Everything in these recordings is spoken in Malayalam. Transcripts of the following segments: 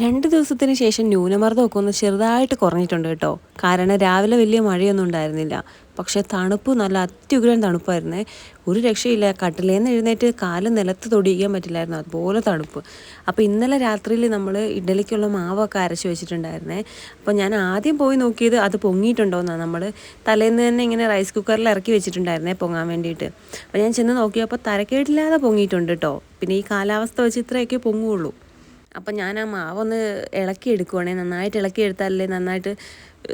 രണ്ട് ദിവസത്തിന് ശേഷം ന്യൂനമർദ്ദമൊക്കെ ഒന്ന് ചെറുതായിട്ട് കുറഞ്ഞിട്ടുണ്ട് കേട്ടോ. കാരണം രാവിലെ വലിയ മഴയൊന്നും ഉണ്ടായിരുന്നില്ല. പക്ഷേ തണുപ്പ് നല്ല അത്യുഗ്രൻ തണുപ്പായിരുന്നേ. ഒരു രക്ഷയില്ല. കട്ടിലേന്ന് എഴുന്നേറ്റ് കാൽ നിലത്ത് തൊടിയിക്കാൻ പറ്റില്ലായിരുന്നു. അതുപോലെ തണുപ്പ്. അപ്പോൾ ഇന്നലെ രാത്രിയിൽ നമ്മൾ ഇഡലിക്കുള്ള മാവൊക്കെ അരച്ച് വെച്ചിട്ടുണ്ടായിരുന്നേ. അപ്പോൾ ഞാൻ ആദ്യം പോയി നോക്കിയത് അത് പൊങ്ങിയിട്ടുണ്ടോയെന്നാണ് നമ്മൾ തലേന്ന് തന്നെ ഇങ്ങനെ റൈസ് കുക്കറിൽ ഇറക്കി വെച്ചിട്ടുണ്ടായിരുന്നേ പൊങ്ങാൻ വേണ്ടിയിട്ട്. അപ്പോൾ ഞാൻ ചെന്ന് നോക്കിയപ്പോൾ തരക്കേടില്ലാതെ പൊങ്ങിയിട്ടുണ്ട് കേട്ടോ. പിന്നെ ഈ കാലാവസ്ഥ വെച്ച് ഇത്രയൊക്കെ പൊങ്ങുള്ളൂ. അപ്പം ഞാൻ ആ മാവൊന്ന് ഇളക്കി എടുക്കുവാണേ നന്നായിട്ട് ഇളക്കി എടുത്താലല്ലേ നന്നായിട്ട്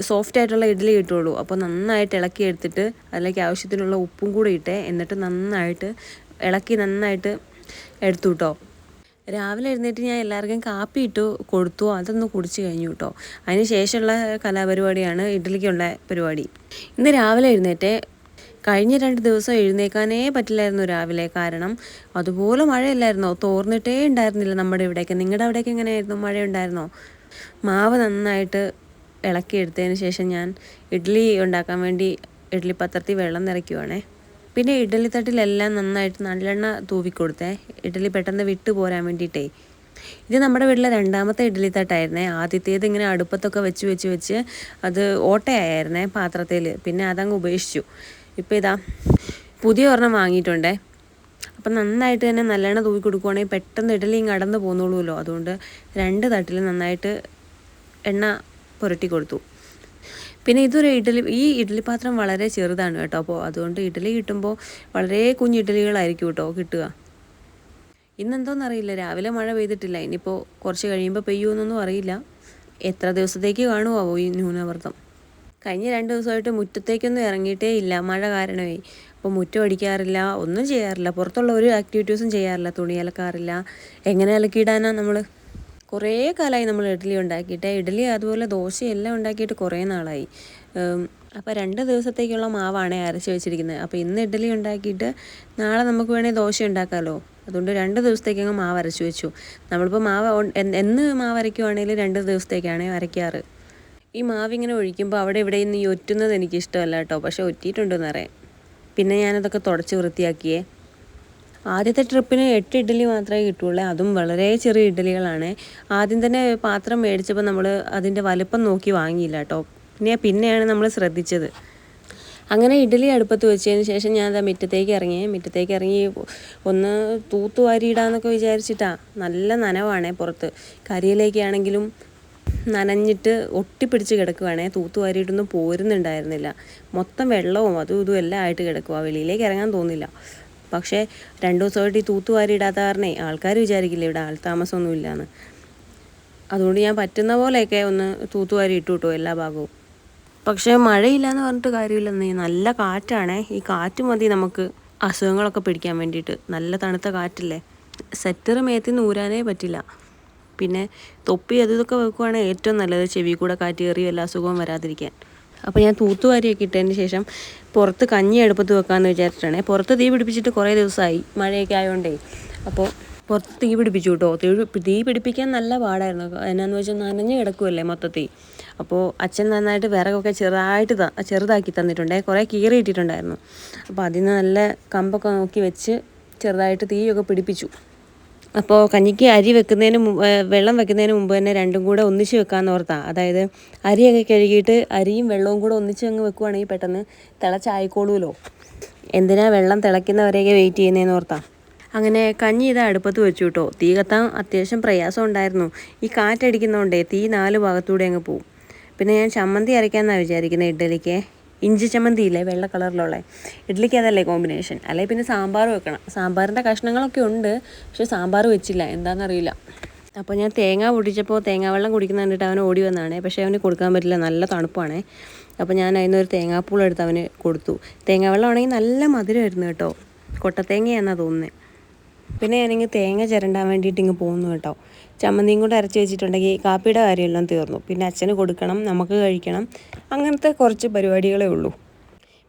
സോഫ്റ്റ് ആയിട്ടുള്ള ഇഡ്ഡലി കിട്ടുള്ളൂ. അപ്പോൾ നന്നായിട്ട് ഇളക്കി എടുത്തിട്ട് അതിലേക്ക് ആവശ്യത്തിനുള്ള ഉപ്പും കൂടി ഇട്ടേ എന്നിട്ട് നന്നായിട്ട് ഇളക്കി നന്നായിട്ട് എടുത്തു കേട്ടോ രാവിലെ എഴുന്നേറ്റ് ഞാൻ എല്ലാവർക്കും കാപ്പി ഇട്ട് കൊടുത്തു അതൊന്ന് കുടിച്ച് കഴിഞ്ഞു കേട്ടോ അതിന് ശേഷമുള്ള കലാപരിപാടിയാണ് ഇഡ്ഡലിക്കുള്ള പരിപാടി. ഇന്ന് രാവിലെ എഴുന്നേറ്റ് കഴിഞ്ഞ രണ്ട് ദിവസം എഴുന്നേക്കാനേ പറ്റില്ലായിരുന്നു രാവിലെ. കാരണം അതുപോലെ മഴയില്ലായിരുന്നോ? തോർന്നിട്ടേ ഉണ്ടായിരുന്നില്ല നമ്മുടെ ഇവിടേക്ക് നിങ്ങളുടെ അവിടേക്ക് എങ്ങനെയായിരുന്നു? മഴ ഉണ്ടായിരുന്നോ മാവ് നന്നായിട്ട് ഇളക്കിയെടുത്തതിന് ശേഷം ഞാൻ ഇഡ്ഡലി ഉണ്ടാക്കാൻ വേണ്ടി ഇഡ്ഡലി പത്രത്തിൽ വെള്ളം നിറയ്ക്കുവാണേ. പിന്നെ ഇഡ്ഡലി തട്ടിലെല്ലാം നന്നായിട്ട് നല്ലെണ്ണ തൂവിക്കൊടുത്തേ. ഇഡ്ഡലി പെട്ടെന്ന് വിട്ടു പോരാൻ വേണ്ടിയിട്ടേ. ഇത് നമ്മുടെ വീട്ടിലെ രണ്ടാമത്തെ ഇഡ്ഡലി തട്ടായിരുന്നേ. ആദ്യത്തേത് ഇങ്ങനെ അടുപ്പത്തൊക്കെ വെച്ച് വെച്ച് വെച്ച് അത് ഓട്ടയായിരുന്നേ പാത്രത്തിൽ പിന്നെ അതങ്ങ് ഉപേക്ഷിച്ചു. ഇപ്പോൾ ഇതാ പുതിയ ഒരെണ്ണം വാങ്ങിയിട്ടുണ്ടേ. അപ്പം നന്നായിട്ട് തന്നെ നല്ലെണ്ണ തൂക്കി കൊടുക്കുവാണെങ്കിൽ പെട്ടെന്ന് ഇഡലിയും കടന്നു പോന്നോളൂല്ലോ അതുകൊണ്ട് രണ്ട് തട്ടിൽ നന്നായിട്ട് എണ്ണ പുരട്ടി കൊടുത്തു. പിന്നെ ഇതൊരു ഇഡലി ഈ ഇഡലി പാത്രം വളരെ ചെറുതാണ് കേട്ടോ. അപ്പോൾ അതുകൊണ്ട് ഇഡലി കിട്ടുമ്പോൾ വളരെ കുഞ്ഞു ഇഡലികളായിരിക്കും കേട്ടോ കിട്ടുക. ഇന്നെന്തോന്നറിയില്ല രാവിലെ മഴ പെയ്തിട്ടില്ല. ഇനിയിപ്പോൾ കുറച്ച് കഴിയുമ്പോൾ പെയ്യുമെന്നൊന്നും അറിയില്ല. എത്ര ദിവസത്തേക്ക് കാണുമോ ഈ ന്യൂനമർദ്ദം? കഴിഞ്ഞ രണ്ട് ദിവസമായിട്ട് മുറ്റത്തേക്കൊന്നും ഇറങ്ങിയിട്ടേ ഇല്ല. മഴ കാരണമേ. അപ്പോൾ മുറ്റം അടിക്കാറില്ല ഒന്നും ചെയ്യാറില്ല. പുറത്തുള്ള ഒരു ആക്ടിവിറ്റീസും ചെയ്യാറില്ല തുണി അലക്കാറില്ല. എങ്ങനെ അലക്കിയിടാനാ നമ്മൾ കുറേ കാലമായി നമ്മൾ ഇഡ്ഡലി ഉണ്ടാക്കിയിട്ട്. ഇഡ്ഡലി അതുപോലെ ദോശയെല്ലാം ഉണ്ടാക്കിയിട്ട് കുറേ നാളായി. അപ്പോൾ രണ്ട് ദിവസത്തേക്കുള്ള മാവാണ് അരച്ച് വെച്ചിരിക്കുന്നത്. അപ്പോൾ ഇന്ന് ഇഡ്ഡലി ഉണ്ടാക്കിയിട്ട് നാളെ നമുക്ക് വേണമെങ്കിൽ ദോശ ഉണ്ടാക്കാമല്ലോ അതുകൊണ്ട് രണ്ട് ദിവസത്തേക്ക് അങ്ങ് മാവ് അരച്ച് വെച്ചു. നമ്മളിപ്പോൾ മാവ് എന്ന് മാവ് അരയ്ക്കുവാണെങ്കിൽ രണ്ട് ദിവസത്തേക്കാണ് അരയ്ക്കാറ്. ഈ മാവ് ഇങ്ങനെ ഒഴിക്കുമ്പോൾ അവിടെ ഇവിടെ നിന്ന് ഈ ഒറ്റുന്നത് എനിക്ക് ഇഷ്ടമല്ല കേട്ടോ. പക്ഷെ ഒറ്റിയിട്ടുണ്ടെന്ന് അറിയാം. പിന്നെ ഞാനതൊക്കെ തുടച്ച് വൃത്തിയാക്കിയേ. ആദ്യത്തെ ട്രിപ്പിന് എട്ട് ഇഡ്ഡലി മാത്രമേ കിട്ടുള്ളൂ. അതും വളരെ ചെറിയ ഇഡ്ഡലികളാണ്. ആദ്യം തന്നെ പാത്രം മേടിച്ചപ്പോൾ നമ്മൾ അതിന്റെ വലുപ്പം നോക്കി വാങ്ങിയില്ല കേട്ടോ. പിന്നെ പിന്നെയാണ് നമ്മൾ ശ്രദ്ധിച്ചത്. അങ്ങനെ ഇഡ്ഡലി അടുപ്പത്ത് വെച്ചതിന് ശേഷം ഞാൻ അത് മുറ്റത്തേക്ക് ഇറങ്ങി. മുറ്റത്തേക്ക് ഇറങ്ങി ഒന്ന് തൂത്തുവാരിയിടാന്നൊക്കെ വിചാരിച്ചിട്ടാ. നല്ല നനവാണേ പുറത്ത്. കരിയിലേക്കാണെങ്കിലും നനഞ്ഞിട്ട് ഒട്ടിപ്പിടിച്ച് കിടക്കുവാണേ. തൂത്തുവാരിയിട്ടൊന്നും പോരുന്നുണ്ടായിരുന്നില്ല. മൊത്തം വെള്ളവും അതും ഇതും എല്ലാം ആയിട്ട് കിടക്കുക വെളിയിലേക്ക് ഇറങ്ങാൻ തോന്നില്ല. പക്ഷേ രണ്ട് ദിവസമായിട്ട് ഈ തൂത്തുവാരി ഇടാത്ത കാരണേ ആൾക്കാർ വിചാരിക്കില്ല ഇവിടെ ആൾ താമസമൊന്നും ഇല്ലയെന്ന് അതുകൊണ്ട് ഞാൻ പറ്റുന്ന പോലെയൊക്കെ ഒന്ന് തൂത്തുവാരി ഇട്ടു കിട്ടും എല്ലാ ഭാഗവും. പക്ഷേ മഴയില്ല എന്ന് പറഞ്ഞിട്ട് കാര്യമില്ലെന്നേ നല്ല കാറ്റാണേ. ഈ കാറ്റ് മതി നമുക്ക് അസുഖങ്ങളൊക്കെ പിടിക്കാൻ വേണ്ടിയിട്ട്. നല്ല തണുത്ത കാറ്റല്ലേ. സെറ്റർ മേത്തിൽ നിന്ന് ഊരാനേ പറ്റില്ല. പിന്നെ തൊപ്പി അത് ഇതൊക്കെ വെക്കുവാണെങ്കിൽ ഏറ്റവും നല്ലത്. ചെവി കൂടെ കാറ്റ് കയറി എല്ലാ അസുഖവും വരാതിരിക്കാൻ. അപ്പോൾ ഞാൻ തൂത്തുവാരിയൊക്കെ ഇട്ടതിന് ശേഷം പുറത്ത് കഞ്ഞി അടുപ്പത്ത് വെക്കാമെന്ന് വിചാരിച്ചിട്ടാണ്. പുറത്ത് തീ പിടിപ്പിച്ചിട്ട് കുറേ ദിവസമായി മഴയൊക്കെ ആയതുകൊണ്ടേ അപ്പോൾ പുറത്ത് തീ പിടിപ്പിച്ചു കേട്ടോ. തീ തീ പിടിപ്പിക്കാൻ നല്ല പാടായിരുന്നു. എന്നാന്ന് വെച്ചാൽ നനഞ്ഞ് കിടക്കുമല്ലേ മൊത്തത്തിൽ. അപ്പോൾ അച്ഛൻ നന്നായിട്ട് വിറകൊക്കെ ചെറുതായിട്ട് ചെറുതാക്കി തന്നിട്ടുണ്ടേ. കുറേ കീറി അപ്പോൾ അപ്പോൾ നിന്ന് നല്ല കമ്പൊക്കെ നോക്കി വെച്ച് ചെറുതായിട്ട് തീയൊക്കെ പിടിപ്പിച്ചു. അപ്പോൾ കഞ്ഞിക്ക് അരി വെക്കുന്നതിന് വെള്ളം വെക്കുന്നതിന് മുമ്പ് തന്നെ രണ്ടും കൂടെ ഒന്നിച്ച് വെക്കാമെന്ന് ഓർത്താ. അതായത് അരിയൊക്കെ കഴുകിയിട്ട് അരിയും വെള്ളവും കൂടെ ഒന്നിച്ച് അങ്ങ് വെക്കുവാണെങ്കിൽ പെട്ടെന്ന് തിളച്ചായിക്കോളൂലോ. എന്തിനാ വെള്ളം തിളയ്ക്കുന്നവരെയൊക്കെ വെയിറ്റ് ചെയ്യുന്നതെന്ന് ഓർത്താ. അങ്ങനെ കഞ്ഞി ഇത് അടുപ്പത്ത് വെച്ചു കേട്ടോ. തീ കത്താൻ അത്യാവശ്യം പ്രയാസം ഉണ്ടായിരുന്നു. ഈ കാറ്റടിക്കുന്നതുകൊണ്ടേ തീ നാല് ഭാഗത്തൂടെ അങ്ങ് പോവും. പിന്നെ ഞാൻ ചമ്മന്തി അരയ്ക്കാമെന്നാണ് വിചാരിക്കുന്നത് ഇഡ്ഡലിക്ക്. ഇഞ്ചി ചമ്മന്തി ഇല്ലേ വെള്ള കളറിലുള്ള. ഇഡ്ഡലിക്ക് അതല്ലേ കോമ്പിനേഷൻ അല്ലെങ്കിൽ പിന്നെ സാമ്പാർ വെക്കണം. സാമ്പാറിന്റെ കഷ്ണങ്ങളൊക്കെ ഉണ്ട് പക്ഷെ സാമ്പാർ വെച്ചില്ല. എന്താണെന്നറിയില്ല അപ്പോൾ ഞാൻ തേങ്ങ പൊടിച്ചപ്പോൾ തേങ്ങാ വെള്ളം കുടിക്കുന്ന കണ്ടിട്ട് അവന് ഓടി വന്നതാണ്. പക്ഷേ അവന് കൊടുക്കാൻ പറ്റില്ല. നല്ല തണുപ്പാണേ. അപ്പോൾ ഞാൻ അതിന് ഒരു തേങ്ങാപ്പൂൾ എടുത്ത് അവന് കൊടുത്തു. തേങ്ങാ വെള്ളം ആണെങ്കിൽ നല്ല മധുരമായിരുന്നു കേട്ടോ. കൊട്ടത്തേങ്ങയാണെന്നാണ് തോന്നുന്നത് പിന്നെ ഞാനിങ്ങ് തേങ്ങ ചിരണ്ടാൻ വേണ്ടിയിട്ട് ഇങ്ങ് പോകുന്നു കേട്ടോ. ചമ്മന്തിയും കൂടെ അരച്ച് വെച്ചിട്ടുണ്ടെങ്കിൽ കാപ്പിയുടെ കാര്യമെല്ലാം തീർന്നു. പിന്നെ അച്ഛന് കൊടുക്കണം നമുക്ക് കഴിക്കണം അങ്ങനത്തെ കുറച്ച് പരിപാടികളേ ഉള്ളൂ.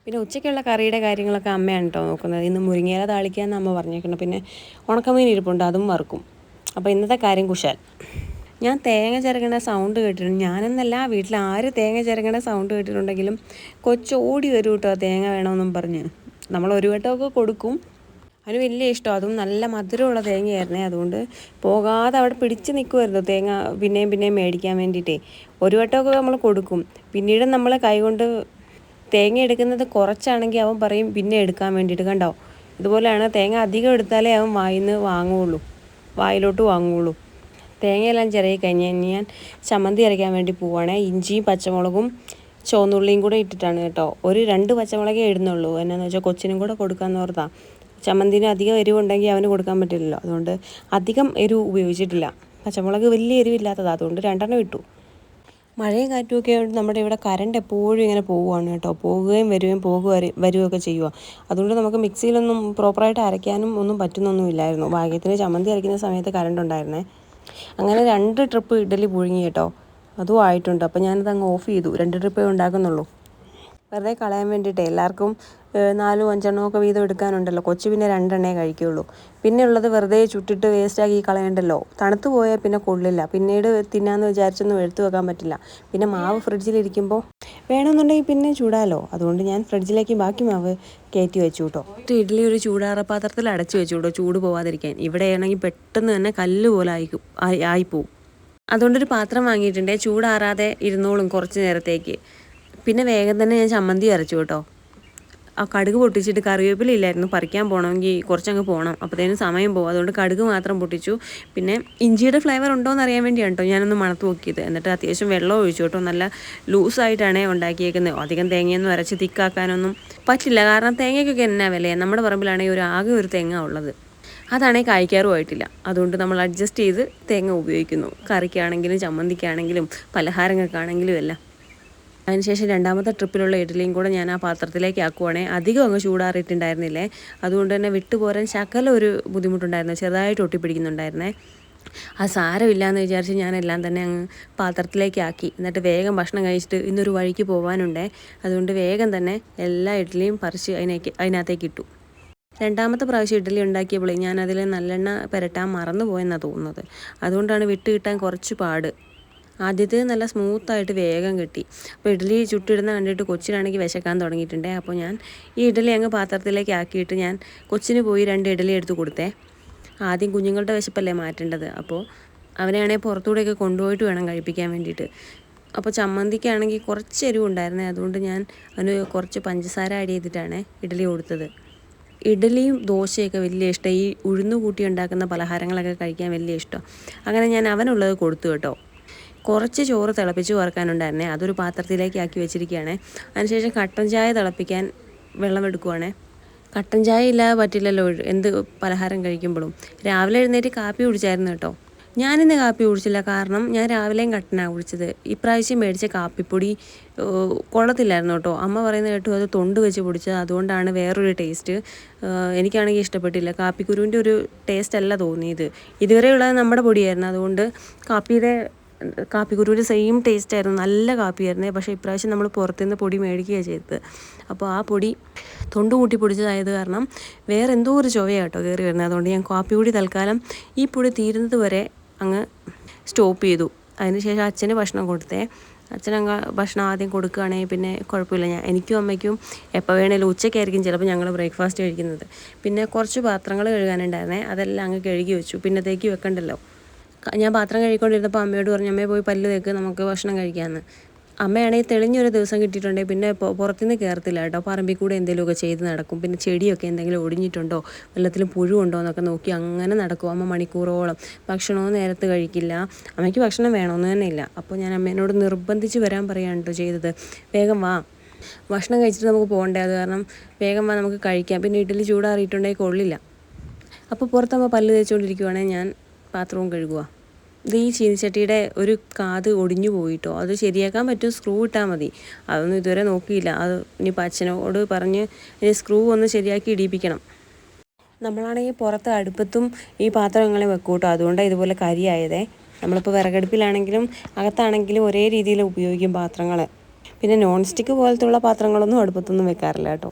പിന്നെ ഉച്ചയ്ക്കുള്ള കറിയുടെ കാര്യങ്ങളൊക്കെ അമ്മയാണ് കേട്ടോ നോക്കുന്നത്. ഇന്ന് മുരിങ്ങയില താളിക്കാന്ന് അമ്മ പറഞ്ഞേക്കണം പിന്നെ ഉണക്കമീൻ ഇരിപ്പുണ്ട് അതും വറുക്കും. അപ്പോൾ ഇന്നത്തെ കാര്യം കുശാൽ. ഞാൻ തേങ്ങ ചിരകണ സൗണ്ട് കേട്ടിട്ടുണ്ട്. ഞാനെന്നല്ല വീട്ടിൽ ആര് തേങ്ങ ചിരകണ സൗണ്ട് കേട്ടിട്ടുണ്ടെങ്കിലും കൊച്ചോടി വരും കേട്ടോ തേങ്ങ വേണമെന്നും പറഞ്ഞ്. നമ്മൾ ഒരു വട്ടമൊക്കെ കൊടുക്കും. അതിന് വലിയ ഇഷ്ടം. അതും നല്ല മധുരമുള്ള തേങ്ങയായിരുന്നേ. അതുകൊണ്ട് പോകാതെ അവിടെ പിടിച്ച് നിൽക്കുമായിരുന്നു തേങ്ങ പിന്നെയും പിന്നെയും മേടിക്കാൻ വേണ്ടിയിട്ടേ. ഒരു വട്ടമൊക്കെ നമ്മൾ കൊടുക്കും. പിന്നീട് നമ്മൾ കൈകൊണ്ട് തേങ്ങ എടുക്കുന്നത് കുറച്ചാണെങ്കിൽ അവൻ പറയും പിന്നെ എടുക്കാൻ വേണ്ടിയിട്ട് കണ്ടോ? ഇതുപോലെയാണ് തേങ്ങ അധികം എടുത്താലേ അവൻ വായിൽ നിന്ന് വാങ്ങുകയുള്ളൂ വായിലോട്ട് വാങ്ങുകയുള്ളൂ തേങ്ങയെല്ലാം ചെറിയ കഴിഞ്ഞ് ഞാൻ ചമ്മന്തി അരയ്ക്കാൻ വേണ്ടി പോവുകയാണ്. ഇഞ്ചിയും പച്ചമുളകും ചുവന്നുള്ളിയും കൂടെ ഇട്ടിട്ടാണ് കേട്ടോ. ഒരു രണ്ട് പച്ചമുളകേ ഇടുന്നുള്ളൂ. എന്നാന്ന് വെച്ചാൽ കൊച്ചിനും കൂടെ കൊടുക്കാമെന്ന് ഓർത്താ. ചമ്മന്തിന് അധികം എരിവുണ്ടെങ്കിൽ അവന് കൊടുക്കാൻ പറ്റില്ലല്ലോ. അതുകൊണ്ട് അധികം എരിവ് ഉപയോഗിച്ചിട്ടില്ല. പച്ചമുളക് വലിയ എരിവില്ലാത്തതാണ് അതുകൊണ്ട് രണ്ടെണ്ണം ഇട്ടു. മഴയും കാറ്റും ഒക്കെ ആയതുകൊണ്ട് നമ്മുടെ ഇവിടെ കറണ്ട് എപ്പോഴും ഇങ്ങനെ പോവുകയാണ് കേട്ടോ. പോവുകയും വരികയും പോകുക വരികയൊക്കെ ചെയ്യുക അതുകൊണ്ട് നമുക്ക് മിക്സിയിലൊന്നും പ്രോപ്പറായിട്ട് അരയ്ക്കാനും ഒന്നും പറ്റുന്നൊന്നുമില്ലായിരുന്നു ഭാഗ്യത്തിന് ചമ്മന്തി അരയ്ക്കുന്ന സമയത്ത് കറണ്ട് ഉണ്ടായിരുന്നേ. അങ്ങനെ രണ്ട് ട്രിപ്പ് ഇഡലി പുഴുങ്ങി കേട്ടോ. അതും ആയിട്ടുണ്ട്. അപ്പോൾ ഞാനത് അങ്ങ് ഓഫ് ചെയ്തു. രണ്ട് ട്രിപ്പേ ഉണ്ടാക്കുന്നുള്ളൂ. വെറുതെ കളയാൻ വേണ്ടിയിട്ട്. എല്ലാവർക്കും നാലും അഞ്ചെണ്ണവും ഒക്കെ വീതം എടുക്കാനുണ്ടല്ലോ. കൊച്ചു പിന്നെ രണ്ടെണ്ണേ കഴിക്കുകയുള്ളൂ പിന്നെ ഉള്ളത് വെറുതെ ചുട്ടിട്ട് വേസ്റ്റാക്കി കളയണ്ടല്ലോ. തണുത്ത് പോയാൽ പിന്നെ കൊള്ളില്ല. പിന്നീട് തിന്നാന്ന് വിചാരിച്ചൊന്നും എടുത്തു വെക്കാൻ പറ്റില്ല. പിന്നെ മാവ് ഫ്രിഡ്ജിലിരിക്കുമ്പോൾ വേണമെന്നുണ്ടെങ്കിൽ പിന്നെ ചൂടാലോ. അതുകൊണ്ട് ഞാൻ ഫ്രിഡ്ജിലേക്ക് ബാക്കി മാവ് കയറ്റി വെച്ചു കേട്ടോ ഇഡ്ഡലി ഒരു ചൂടാറ പാത്രത്തിൽ അടച്ചു വെച്ചു കേട്ടോ ചൂട് പോവാതിരിക്കാൻ. ഇവിടെയാണെങ്കിൽ പെട്ടെന്ന് തന്നെ കല്ല് പോലെ ആയി ആയിപ്പോവും. അതുകൊണ്ടൊരു പാത്രം വാങ്ങിയിട്ടുണ്ട്. ചൂടാറാതെ ഇരുന്നോളും കുറച്ച് നേരത്തേക്ക്. പിന്നെ വേഗം തന്നെ ഞാൻ ചമ്മന്തി അരച്ചു കേട്ടോ. ആ കടുക് പൊട്ടിച്ചിട്ട് കറിവേപ്പില ഇല്ലായിരുന്നു. പറിക്കാൻ പോകണമെങ്കിൽ കുറച്ചങ്ങ് പോകണം അപ്പോഴത്തേനും സമയം പോകും. അതുകൊണ്ട് കടുക് മാത്രം പൊട്ടിച്ചു. പിന്നെ ഇഞ്ചിയുടെ ഫ്ലേവർ ഉണ്ടോ എന്ന് അറിയാൻ വേണ്ടിയാണ് കേട്ടോ ഞാനൊന്ന് മണത്ത് നോക്കിയത്. എന്നിട്ട് അത്യാവശ്യം വെള്ളം ഒഴിച്ചു കേട്ടോ. നല്ല ലൂസായിട്ടാണ് ഉണ്ടാക്കിയേക്കുന്നത് അധികം തേങ്ങയൊന്നും അരച്ച് തിക്കാക്കാനൊന്നും പറ്റില്ല. കാരണം തേങ്ങയ്ക്കൊക്കെ എന്നാ വിലയാണ് നമ്മുടെ പറമ്പിലാണെങ്കിൽ ഒരു ആകെ ഒരു തേങ്ങ ഉള്ളത്. അതാണെങ്കിൽ കായ്ക്കാറുമായിട്ടില്ല. അതുകൊണ്ട് നമ്മൾ അഡ്ജസ്റ്റ് ചെയ്ത് തേങ്ങ ഉപയോഗിക്കുന്നു. കറിക്കാണെങ്കിലും ചമ്മന്തിക്കാണെങ്കിലും പലഹാരങ്ങൾക്കാണെങ്കിലും എല്ലാം. അതിനുശേഷം രണ്ടാമത്തെ ട്രിപ്പിലുള്ള ഇഡ്ഡലിയും കൂടെ ഞാൻ ആ പാത്രത്തിലേക്ക് ആക്കുവാണേ. അധികം അങ്ങ് ചൂടാറിയിട്ടുണ്ടായിരുന്നില്ലേ? അതുകൊണ്ട് തന്നെ വിട്ടുപോരാൻ ശകല ഒരു ബുദ്ധിമുട്ടുണ്ടായിരുന്നു. ചെറുതായിട്ട് ഒട്ടിപ്പിടിക്കുന്നുണ്ടായിരുന്നേ. ആ സാരമില്ലാന്ന് വിചാരിച്ച് ഞാനെല്ലാം തന്നെ അങ്ങ് പാത്രത്തിലേക്ക് ആക്കി. എന്നിട്ട് വേഗം ഭക്ഷണം കഴിച്ചിട്ട് ഇന്നൊരു വഴിക്ക് പോകാനുണ്ടേ അതുകൊണ്ട് വേഗം തന്നെ എല്ലാ ഇഡ്ഡലിയും പറിച്ച് അതിനേക്ക് അതിനകത്തേക്ക് ഇട്ടു. രണ്ടാമത്തെ പ്രാവശ്യം ഇഡ്ഡലി ഉണ്ടാക്കിയപ്പോൾ ഞാനതിൽ നല്ലെണ്ണ പുരട്ടാൻ മറന്നു പോയെന്നാണ് തോന്നുന്നത്. അതുകൊണ്ടാണ് വിട്ട് കിട്ടാൻ കുറച്ച് പാട്. ആദ്യത്തെ നല്ല സ്മൂത്തായിട്ട് വേഗം കിട്ടി. അപ്പോൾ ഇഡ്ഡലി ചുട്ടിടുന്ന കണ്ടിട്ട് കൊച്ചിനാണെങ്കിൽ വിശക്കാൻ തുടങ്ങിയിട്ടുണ്ട്. അപ്പോൾ ഞാൻ ഈ ഇഡ്ഡലി അങ്ങ് പാത്രത്തിലേക്ക് ആക്കിയിട്ട് ഞാൻ കൊച്ചിന് പോയി രണ്ട് ഇഡ്ഡലി എടുത്ത് കൊടുത്തേ. ആദ്യം കുഞ്ഞുങ്ങളുടെ വിശപ്പല്ലേ മാറ്റേണ്ടത്. അപ്പോൾ അവനെയാണെങ്കിൽ പുറത്തൂടെയൊക്കെ കൊണ്ടുപോയിട്ട് വേണം കഴിപ്പിക്കാൻ വേണ്ടിയിട്ട്. അപ്പോൾ ചമ്മന്തിക്കാണെങ്കിൽ കുറച്ച് എരിവുണ്ടായിരുന്നേ അതുകൊണ്ട് ഞാൻ അവന് കുറച്ച് പഞ്ചസാര ആഡ് ചെയ്തിട്ടാണ് ഇഡ്ഡലി കൊടുത്തത്. ഇഡലിയും ദോശയൊക്കെ വലിയ ഇഷ്ടം. ഈ ഉഴുന്നുകൂട്ടി ഉണ്ടാക്കുന്ന പലഹാരങ്ങളൊക്കെ കഴിക്കാൻ വലിയ ഇഷ്ടം. അങ്ങനെ ഞാൻ അവനുള്ളത് കൊടുത്തു കേട്ടോ. കുറച്ച് ചോറ് തിളപ്പിച്ച് വറുക്കാനുണ്ടായിരുന്നേ. അതൊരു പാത്രത്തിലേക്ക് ആക്കി വെച്ചിരിക്കുകയാണ്. അതിനുശേഷം കട്ടൻ ചായ തിളപ്പിക്കാൻ വെള്ളം എടുക്കുവാണേ. കട്ടൻ ചായ ഇല്ലാതെ പറ്റില്ലല്ലോ. എന്ത് പലഹാരം കഴിക്കുമ്പോഴും. രാവിലെ എഴുന്നേറ്റ് കാപ്പി കുടിച്ചായിരുന്നു കേട്ടോ. ഞാനിന്ന് കാപ്പി കുടിച്ചില്ല. കാരണം ഞാൻ രാവിലെയും കട്ടനാണ് കുടിച്ചത്. ഇപ്രാവശ്യം മേടിച്ച കാപ്പിപ്പൊടി കൊള്ളത്തില്ലായിരുന്നു കേട്ടോ. അമ്മ പറയുന്നത് കേട്ടു അത് തൊണ്ട് വെച്ച് പൊടിച്ചത്. അതുകൊണ്ടാണ് വേറൊരു ടേസ്റ്റ് എനിക്കാണെങ്കിൽ ഇഷ്ടപ്പെട്ടില്ല. കാപ്പിക്കുരുവിന്റെ ഒരു ടേസ്റ്റ് അല്ല തോന്നിയത്. ഇതുവരെയുള്ളത് നമ്മുടെ പൊടിയായിരുന്നു. അതുകൊണ്ട് കാപ്പിയുടെ കാപ്പിക്കുരുവിന്റെ സെയിം ടേസ്റ്റ് ആയിരുന്നു. നല്ല കാപ്പിയായിരുന്നേ. പക്ഷേ ഇപ്രാവശ്യം നമ്മൾ പുറത്തുനിന്ന് പൊടി മേടിക്കുകയാണ് ചെയ്തത്. അപ്പോൾ ആ പൊടി തൊണ്ട് കൂട്ടി പൊടിച്ചതായത് കാരണം വേറെ എന്തോ ഒരു ചുവയാട്ടോ കയറി വരുന്നത്. അതുകൊണ്ട് ഞാൻ കാപ്പി കൂടി തൽക്കാലം ഈ പൊടി തീരുന്നത് വരെ അങ്ങ് സ്റ്റോപ്പ് ചെയ്തു. അതിനുശേഷം അച്ഛന് ഭക്ഷണം കൊടുത്തേ. അച്ഛനങ്ങ ഭക്ഷണം ആദ്യം കൊടുക്കുകയാണെങ്കിൽ പിന്നെ കുഴപ്പമില്ല. ഞാൻ എനിക്കും അമ്മയ്ക്കും എപ്പോൾ വേണേലും ഉച്ചയ്ക്കായിരിക്കും ചിലപ്പോൾ ഞങ്ങൾ ബ്രേക്ക്ഫാസ്റ്റ് കഴിക്കുന്നത്. പിന്നെ കുറച്ച് പാത്രങ്ങൾ കഴുകാനുണ്ടായിരുന്നേ. അതെല്ലാം അങ്ങ് കഴുകി വെച്ചു. പിന്നത്തേക്ക് വെക്കണ്ടല്ലോ. ഞാൻ പാത്രം കഴുകിക്കൊണ്ടിരുന്നപ്പോൾ അമ്മയോട് പറഞ്ഞു അമ്മയെ പോയി പല്ല് തേക്ക് നമുക്ക് ഭക്ഷണം കഴിക്കാമെന്ന് അമ്മയാണെങ്കിൽ തെളിഞ്ഞൊരു ദിവസം കിട്ടിയിട്ടുണ്ടെങ്കിൽ പിന്നെ പുറത്തുനിന്ന് കയറത്തില്ല കേട്ടോ. പറമ്പിൽ കൂടെ എന്തെങ്കിലുമൊക്കെ ചെയ്ത് നടക്കും. പിന്നെ ചെടിയൊക്കെ എന്തെങ്കിലും ഒടിഞ്ഞിട്ടുണ്ടോ? വെള്ളത്തിൽ പുഴുണ്ടോ എന്നൊക്കെ നോക്കി അങ്ങനെ നടക്കും. അമ്മ മണിക്കൂറോളം ഭക്ഷണവും നേരത്ത് കഴിക്കില്ല. അമ്മയ്ക്ക് ഭക്ഷണം വേണമെന്ന് തന്നെ ഇല്ല. അപ്പോൾ ഞാൻ അമ്മേനോട് നിർബന്ധിച്ച് വരാൻ പറയാൻ കേട്ടോ ചെയ്തത്. വേഗം വാ. ഭക്ഷണം കഴിച്ചിട്ട് നമുക്ക് പോകണ്ടേ? അത് കാരണം വേഗം വാ നമുക്ക് കഴിക്കാം. പിന്നെ ഇഡ്ഡലി ചൂടാറിയിട്ടുണ്ടെങ്കിൽ കൊള്ളില്ല. അപ്പോൾ പുറത്തമ്മ പല്ല് തേച്ചുകൊണ്ടിരിക്കുവാണെങ്കിൽ ഞാൻ പാത്രവും കഴുകുക ഇത് ഈ ചീനിച്ചട്ടിയുടെ ഒരു കാത് ഒടിഞ്ഞു പോയിട്ടോ? അത് ശരിയാക്കാൻ പറ്റും സ്ക്രൂ ഇട്ടാൽ മതി. അതൊന്നും ഇതുവരെ നോക്കിയില്ല. അത് ഇനി അച്ഛനോട് പറഞ്ഞ് ഇനി സ്ക്രൂ ഒന്ന് ശരിയാക്കി ഇടിയിപ്പിക്കണം നമ്മളാണെങ്കിൽ പുറത്ത് അടുപ്പത്തും ഈ പാത്രങ്ങളെ വെക്കും കേട്ടോ. അതുകൊണ്ടാണ് ഇതുപോലെ കരിയായതേ. നമ്മളിപ്പോൾ വിറകടുപ്പിലാണെങ്കിലും അകത്താണെങ്കിലും ഒരേ രീതിയിൽ ഉപയോഗിക്കും പാത്രങ്ങൾ പിന്നെ നോൺ സ്റ്റിക്ക് പോലത്തുള്ള പാത്രങ്ങളൊന്നും അടുപ്പത്തൊന്നും വെക്കാറില്ല കേട്ടോ.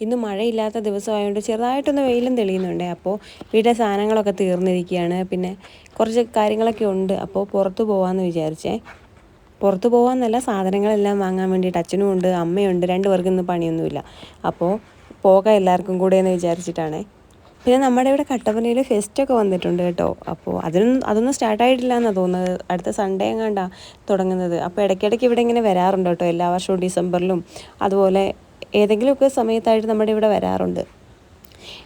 ഇന്ന് മഴയില്ലാത്ത ദിവസമായതുകൊണ്ട് ചെറുതായിട്ടൊന്ന് വെയിലും തെളിയുന്നുണ്ട്. അപ്പോൾ വീട്ടിലെ സാധനങ്ങളൊക്കെ തീർന്നിരിക്കുകയാണ്. പിന്നെ കുറച്ച് കാര്യങ്ങളൊക്കെ ഉണ്ട്. അപ്പോൾ പുറത്ത് പോകാമെന്ന് വിചാരിച്ചേ. പുറത്ത് പോകാമെന്നല്ല സാധനങ്ങളെല്ലാം വാങ്ങാൻ വേണ്ടിയിട്ട് അച്ഛനും ഉണ്ട് അമ്മയുണ്ട്. രണ്ട് പേർക്കും ഇന്ന് പണിയൊന്നുമില്ല. അപ്പോൾ പോകാം എല്ലാവർക്കും കൂടെ എന്ന് വിചാരിച്ചിട്ടാണേ. പിന്നെ നമ്മുടെ ഇവിടെ കട്ടപ്പനയിൽ ഫെസ്റ്റൊക്കെ വന്നിട്ടുണ്ട് കേട്ടോ. അപ്പോൾ അതിനൊന്നും അതൊന്നും സ്റ്റാർട്ടായിട്ടില്ല എന്നാണ് തോന്നുന്നത്. അടുത്ത സൺഡേ എങ്ങാണ്ടാണ് തുടങ്ങുന്നത്. അപ്പോൾ ഇടയ്ക്കിടയ്ക്ക് ഇവിടെ ഇങ്ങനെ വരാറുണ്ട് കേട്ടോ. എല്ലാ വർഷവും ഡിസംബറിലും അതുപോലെ ഏതെങ്കിലുമൊക്കെ സമയത്തായിട്ട് നമ്മുടെ ഇവിടെ വരാറുണ്ട്.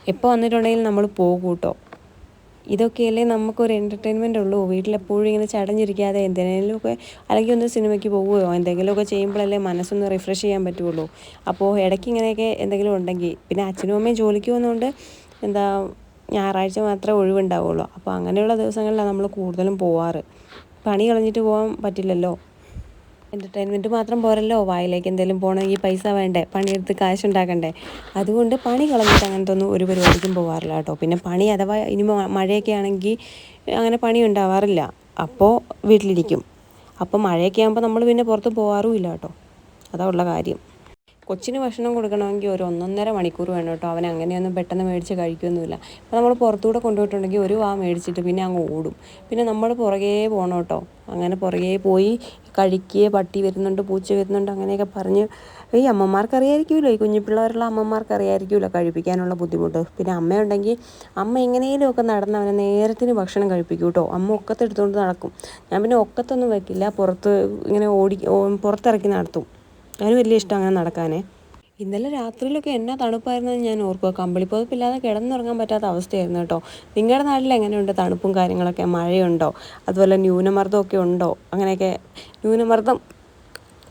എപ്പോൾ വന്നിട്ടുണ്ടെങ്കിൽ നമ്മൾ പോകും കേട്ടോ ഇതൊക്കെയല്ലേ നമുക്കൊരു എന്റർടൈൻമെന്റ് ഉള്ളൂ. വീട്ടിലെപ്പോഴും ഇങ്ങനെ ചടഞ്ഞിരിക്കാതെ എന്തെങ്കിലുമൊക്കെ അല്ലെങ്കിൽ ഒന്ന് സിനിമയ്ക്ക് പോവുകയോ എന്തെങ്കിലുമൊക്കെ ചെയ്യുമ്പോഴല്ലേ മനസ്സൊന്ന് റിഫ്രഷ് ചെയ്യാൻ പറ്റുള്ളൂ. അപ്പോൾ ഇടയ്ക്ക് ഇങ്ങനെയൊക്കെ എന്തെങ്കിലും ഉണ്ടെങ്കിൽ പിന്നെ അച്ഛനും അമ്മയും ജോലിക്ക് പോകുന്നതുകൊണ്ട് എന്താ ഞായറാഴ്ച മാത്രമേ ഒഴിവുണ്ടാവുള്ളൂ. അപ്പോൾ അങ്ങനെയുള്ള ദിവസങ്ങളിലാണ് നമ്മൾ കൂടുതലും പോവാറ്. പണി കളഞ്ഞിട്ട് പോകാൻ പറ്റില്ലല്ലോ. എന്റർടൈൻമെന്റ് മാത്രം പോരല്ലോ. വായിലേക്ക് എന്തെങ്കിലും പോകണമെങ്കിൽ പൈസ വേണ്ടേ? പണിയെടുത്ത് കാശുണ്ടാക്കണ്ടേ? അതുകൊണ്ട് പണി കളഞ്ഞിട്ട് അങ്ങനത്തെ ഒന്നും ഒരു പരിപാടിക്കും പോകാറില്ല കേട്ടോ. പിന്നെ പണി അഥവാ ഇനി മഴയൊക്കെ ആണെങ്കിൽ അങ്ങനെ പണി ഉണ്ടാവാറില്ല. അപ്പോൾ വീട്ടിലിരിക്കും. അപ്പോൾ മഴയൊക്കെ ആകുമ്പോൾ നമ്മൾ പിന്നെ പുറത്ത് പോകാറുമില്ല കേട്ടോ. അതാ ഉള്ള കാര്യം. കൊച്ചിന് ഭക്ഷണം കൊടുക്കണമെങ്കിൽ ഒരു ഒന്നൊന്നര മണിക്കൂർ വേണം കേട്ടോ. അവൻ അങ്ങനെയൊന്നും പെട്ടെന്ന് മേടിച്ച് കഴിക്കുകയൊന്നുമില്ല അപ്പോൾ നമ്മൾ പുറത്തുകൂടെ കൊണ്ടുപോയിട്ടുണ്ടെങ്കിൽ ഒരു വാ മേടിച്ചിട്ട് പിന്നെ അങ്ങ് ഓടും. പിന്നെ നമ്മൾ പുറകേ പോകണം കേട്ടോ. അങ്ങനെ പുറകേ പോയി കഴിക്കുക പട്ടി വരുന്നുണ്ട് പൂച്ച വരുന്നുണ്ട് അങ്ങനെയൊക്കെ പറഞ്ഞ് ഈ അമ്മമാർക്കറിയായിരിക്കുമല്ലോ. ഈ കുഞ്ഞു പിള്ളേരുള്ള അമ്മമാർക്ക് അറിയായിരിക്കുമല്ലോ കഴിപ്പിക്കാനുള്ള ബുദ്ധിമുട്ട്. പിന്നെ അമ്മയുണ്ടെങ്കിൽ അമ്മ എങ്ങനെയെങ്കിലുമൊക്കെ നടന്ന് അവനെ നേരത്തിന് ഭക്ഷണം കഴിപ്പിക്കും കേട്ടോ. അമ്മ ഒക്കത്തെടുത്തുകൊണ്ട് നടക്കും. ഞാൻ പിന്നെ ഒക്കത്തൊന്നും വെക്കില്ല. പുറത്ത് ഇങ്ങനെ ഓടി പുറത്തിറക്കി നടത്തും. അതിന് വലിയ ഇഷ്ടം അങ്ങനെ നടക്കാനേ. ഇന്നലെ രാത്രിയിലൊക്കെ എന്നാ തണുപ്പായിരുന്നെന്ന് ഞാൻ ഓർക്കുക. കമ്പിളിപ്പുതപ്പില്ലാതെ കിടന്നുറങ്ങാൻ പറ്റാത്ത അവസ്ഥയായിരുന്നു കേട്ടോ. നിങ്ങളുടെ നാട്ടിൽ എങ്ങനെയുണ്ട് തണുപ്പും കാര്യങ്ങളൊക്കെ? മഴയുണ്ടോ? അതുപോലെ ന്യൂനമർദ്ദമൊക്കെ ഉണ്ടോ? അങ്ങനെയൊക്കെ ന്യൂനമർദ്ദം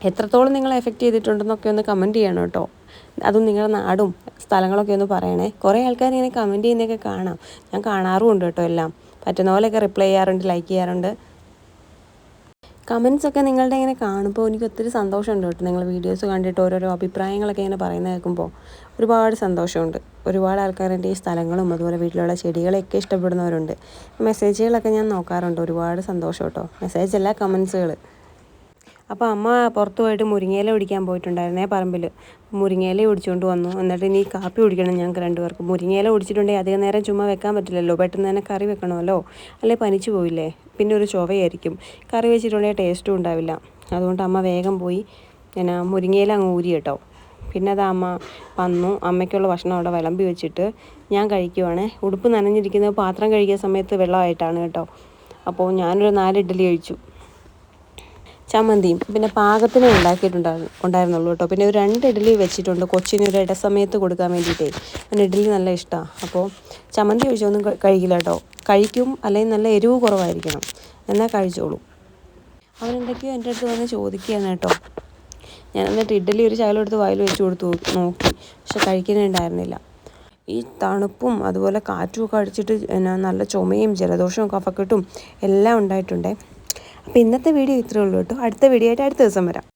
എത്രത്തോളം നിങ്ങളെ എഫക്റ്റ് ചെയ്തിട്ടുണ്ടെന്നൊക്കെ ഒന്ന് കമന്റ് ചെയ്യണം കേട്ടോ. അതും നിങ്ങളുടെ നാടും സ്ഥലങ്ങളൊക്കെ ഒന്ന് പറയണേ. കുറേ ആൾക്കാർ ഇങ്ങനെ കമന്റ് ചെയ്യുന്നതൊക്കെ കാണാം. ഞാൻ കാണാറുമുണ്ട് കേട്ടോ എല്ലാം. പറ്റുന്ന പോലെയൊക്കെ റിപ്ലൈ ചെയ്യാറുണ്ട് ലൈക്ക് ചെയ്യാറുണ്ട്. കമൻസ് ഒക്കെ നിങ്ങളുടെ ഇങ്ങനെ കാണുമ്പോൾ എനിക്ക് ഒത്തിരി സന്തോഷമുണ്ട് കേട്ടോ. നിങ്ങൾ വീഡിയോസ് കണ്ടിട്ട് ഓരോരോ അഭിപ്രായങ്ങളൊക്കെ ഇങ്ങനെ പറയുന്നത് കേൾക്കുമ്പോൾ ഒരുപാട് സന്തോഷമുണ്ട്. ഒരുപാട് ആൾക്കാരുടെ ഈ സ്ഥലങ്ങളും അതുപോലെ വീട്ടിലുള്ള ചെടികളെയൊക്കെ ഇഷ്ടപ്പെടുന്നവരുണ്ട്. മെസ്സേജുകളൊക്കെ ഞാൻ നോക്കാറുണ്ട്. ഒരുപാട് സന്തോഷം കേട്ടോ. മെസ്സേജ് അല്ല കമൻസുകൾ അപ്പോൾ അമ്മ പുറത്ത് പോയിട്ട് മുരിങ്ങയില ഒടിക്കാൻ പോയിട്ടുണ്ടായിരുന്നേ പറമ്പിൽ മുരിങ്ങയില ഒടിച്ചുകൊണ്ട് വന്നു. എന്നിട്ട് ഇനി കാപ്പി ഒടിക്കണം ഞങ്ങൾക്ക് രണ്ടുപേർക്ക്. മുരിങ്ങയില ഒടിച്ചിട്ടുണ്ടെങ്കിൽ അധികം നേരം ചുമ്മാ വെക്കാൻ പറ്റില്ലല്ലോ. പെട്ടെന്ന് തന്നെ കറി വെക്കണമല്ലോ. അല്ലെ പനിച്ചു പോയില്ലേ? പിന്നെ ഒരു ചൊവയായിരിക്കും. കറി വെച്ചിട്ടുണ്ടെങ്കിൽ ടേസ്റ്റും ഉണ്ടാവില്ല. അതുകൊണ്ട് അമ്മ വേഗം പോയി ഞാൻ മുരിങ്ങയില അങ്ങ് ഊരി കേട്ടോ. പിന്നെ അത് അമ്മ വന്നു. അമ്മയ്ക്കുള്ള ഭക്ഷണം അവിടെ വിളമ്പി വെച്ചിട്ട് ഞാൻ കഴിക്കുവാണേ. ഉടുപ്പ് നനഞ്ഞിരിക്കുന്നത് പാത്രം കഴുകിയ സമയത്ത് വെള്ളമായിട്ടാണ് കേട്ടോ. അപ്പോൾ ഞാനൊരു നാല് ഇഡ്ഡലി കഴിച്ചു. ചമ്മന്തിയും പിന്നെ പാകത്തിനെ ഉണ്ടാക്കിയിട്ടുണ്ടായിരുന്നു ഉണ്ടായിരുന്നുള്ളൂ കേട്ടോ. പിന്നെ ഒരു രണ്ട് ഇഡ്ഡലി വെച്ചിട്ടുണ്ട്. കൊച്ചിന് ഒരു ഇട സമയത്ത് കൊടുക്കാൻ വേണ്ടിയിട്ടേ. അവന് ഇഡ്ഡലി നല്ല ഇഷ്ടമാണ് അപ്പോൾ ചമ്മന്തി ഒഴിച്ചൊന്നും കഴിക്കില്ല കേട്ടോ. കഴിക്കും അല്ലെങ്കിൽ നല്ല എരിവ് കുറവായിരിക്കണം. എന്നാൽ കഴിച്ചോളൂ. അവൻ എന്തൊക്കെയോ എന്റെ അടുത്ത് വന്ന് ചോദിക്കുകയാണ് കേട്ടോ. ഞാൻ എന്നിട്ട് ഇഡ്ഡലി ഒരു ശകലം എടുത്ത് വായിൽ വെച്ച് കൊടുത്തു നോക്കി. പക്ഷെ കഴിക്കുന്നുണ്ടായിരുന്നില്ല. ഈ തണുപ്പും അതുപോലെ കാറ്റുമൊക്കെ അടിച്ചിട്ട് നല്ല ചുമയും ജലദോഷവും കഫക്കെട്ടും എല്ലാം ഉണ്ടായിട്ടുണ്ടേ. അപ്പോൾ ഇന്നത്തെ വീഡിയോ ഇത്രയേ ഉള്ളൂ കേട്ടോ. അടുത്ത വീഡിയോ ആയിട്ട് അടുത്ത ദിവസം വരാം.